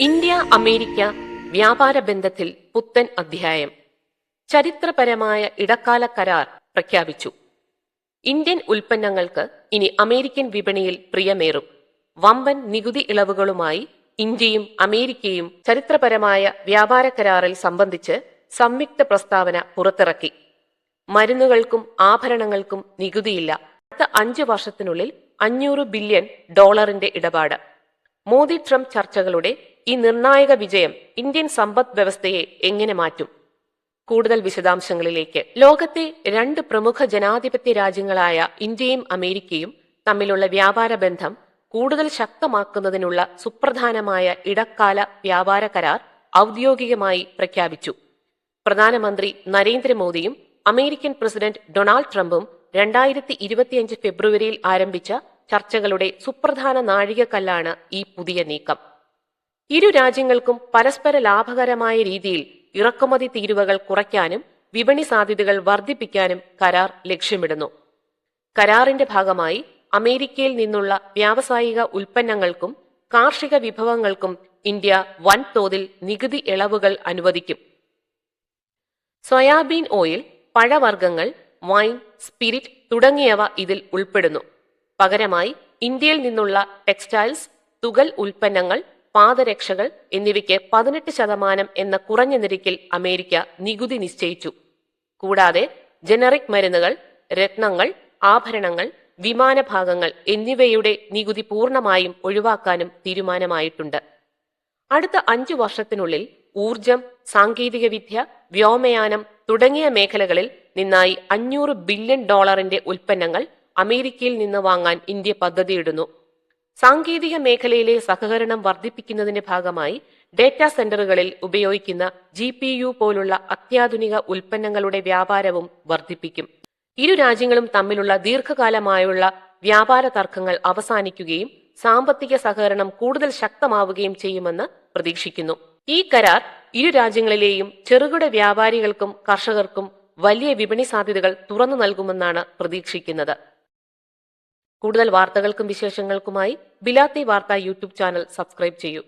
India America വ്യാപാര ബന്ധത്തിൽ പുത്തൻ അധ്യായം. ചരിത്രപരമായ ഇടക്കാല കരാർ പ്രഖ്യാപിച്ചു. ഇന്ത്യൻ ഉൽപ്പന്നങ്ങൾക്ക് ഇനി അമേരിക്കൻ വിപണിയിൽ പ്രിയമേറും. വമ്പൻ നികുതി ഇളവുകളുമായി ഇന്ത്യയും അമേരിക്കയും ചരിത്രപരമായ വ്യാപാര കരാറിൽ സംബന്ധിച്ച് സംയുക്ത പ്രസ്താവന പുറത്തിറക്കി. മരുന്നുകൾക്കും ആഭരണങ്ങൾക്കും നികുതിയില്ല. അടുത്ത അഞ്ചു വർഷത്തിനുള്ളിൽ അഞ്ഞൂറ് ബില്യൺ ഡോളറിന്റെ ഇടപാട്. മോദി ട്രംപ് ചർച്ചകളുടെ ഈ നിർണായക വിജയം ഇന്ത്യൻ സമ്പദ് വ്യവസ്ഥയെ എങ്ങനെ മാറ്റും? കൂടുതൽ വിശദാംശങ്ങളിലേക്ക്. ലോകത്തെ രണ്ട് പ്രമുഖ ജനാധിപത്യ രാജ്യങ്ങളായ ഇന്ത്യയും അമേരിക്കയും തമ്മിലുള്ള വ്യാപാര ബന്ധം കൂടുതൽ ശക്തമാക്കുന്നതിനുള്ള സുപ്രധാനമായ ഇടക്കാല വ്യാപാര കരാർ ഔദ്യോഗികമായി പ്രഖ്യാപിച്ചു. പ്രധാനമന്ത്രി നരേന്ദ്രമോദിയും അമേരിക്കൻ പ്രസിഡന്റ് ഡൊണാൾഡ് ട്രംപും രണ്ടായിരത്തി ഇരുപത്തിയഞ്ച് ഫെബ്രുവരിയിൽ ആരംഭിച്ച ചർച്ചകളുടെ സുപ്രധാന നാഴികക്കല്ലാണ് ഈ പുതിയ നീക്കം. ഇരു രാജ്യങ്ങൾക്കും പരസ്പര ലാഭകരമായ രീതിയിൽ ഇറക്കുമതി തീരുവകൾ കുറയ്ക്കാനും വിപണി സാധ്യതകൾ വർദ്ധിപ്പിക്കാനും കരാർ ലക്ഷ്യമിടുന്നു. കരാറിന്റെ ഭാഗമായി അമേരിക്കയിൽ നിന്നുള്ള വ്യാവസായിക ഉൽപ്പന്നങ്ങൾക്കും കാർഷിക വിഭവങ്ങൾക്കും ഇന്ത്യ വൻതോതിൽ നികുതി ഇളവുകൾ അനുവദിക്കും. സോയാബീൻ ഓയിൽ പഴവർഗങ്ങൾ വൈൻ സ്പിരിറ്റ് തുടങ്ങിയവ ഇതിൽ ഉൾപ്പെടുന്നു. പകരമായി ഇന്ത്യയിൽ നിന്നുള്ള ടെക്സ്റ്റൈൽസ് തുകൽ ഉൽപ്പന്നങ്ങൾ പാദരക്ഷകൾ എന്നിവയ്ക്ക് പതിനെട്ട് ശതമാനം എന്ന കുറഞ്ഞ നിരക്കിൽ അമേരിക്ക നികുതി നിശ്ചയിച്ചു. കൂടാതെ ജനറിക് മരുന്നുകൾ രത്നങ്ങൾ ആഭരണങ്ങൾ വിമാനഭാഗങ്ങൾ എന്നിവയുടെ നികുതി പൂർണമായും ഒഴിവാക്കാനും തീരുമാനമായിട്ടുണ്ട്. അടുത്ത അഞ്ചു വർഷത്തിനുള്ളിൽ ഊർജം സാങ്കേതികവിദ്യ വ്യോമയാനം തുടങ്ങിയ മേഖലകളിൽ നിന്നായി അഞ്ഞൂറ് ബില്യൺ ഡോളറിന്റെ ഉൽപ്പന്നങ്ങൾ അമേരിക്കയിൽ നിന്ന് വാങ്ങാൻ ഇന്ത്യ പദ്ധതിയിടുന്നു. സാങ്കേതിക മേഖലയിലെ സഹകരണം വർദ്ധിപ്പിക്കുന്നതിന്റെ ഭാഗമായി ഡേറ്റാ സെന്ററുകളിൽ ഉപയോഗിക്കുന്ന ജി പി യു പോലുള്ള അത്യാധുനിക ഉൽപ്പന്നങ്ങളുടെ വ്യാപാരവും വർദ്ധിപ്പിക്കും. ഇരു രാജ്യങ്ങളും തമ്മിലുള്ള ദീർഘകാലമായുള്ള വ്യാപാര തർക്കങ്ങൾ അവസാനിക്കുകയും സാമ്പത്തിക സഹകരണം കൂടുതൽ ശക്തമാവുകയും ചെയ്യുമെന്ന് പ്രതീക്ഷിക്കുന്നു. ഈ കരാർ ഇരു രാജ്യങ്ങളിലെയും ചെറുകിട വ്യാപാരികൾക്കും കർഷകർക്കും വലിയ വിപണി സാധ്യതകൾ തുറന്നു നൽകുമെന്നാണ് പ്രതീക്ഷിക്കുന്നത്. കൂടുതൽ വാർത്തകൾക്കും വിശേഷങ്ങൾക്കുമായി ബിലാത്തി വാർത്ത യൂട്യൂബ് ചാനൽ സബ്സ്ക്രൈബ് ചെയ്യൂ.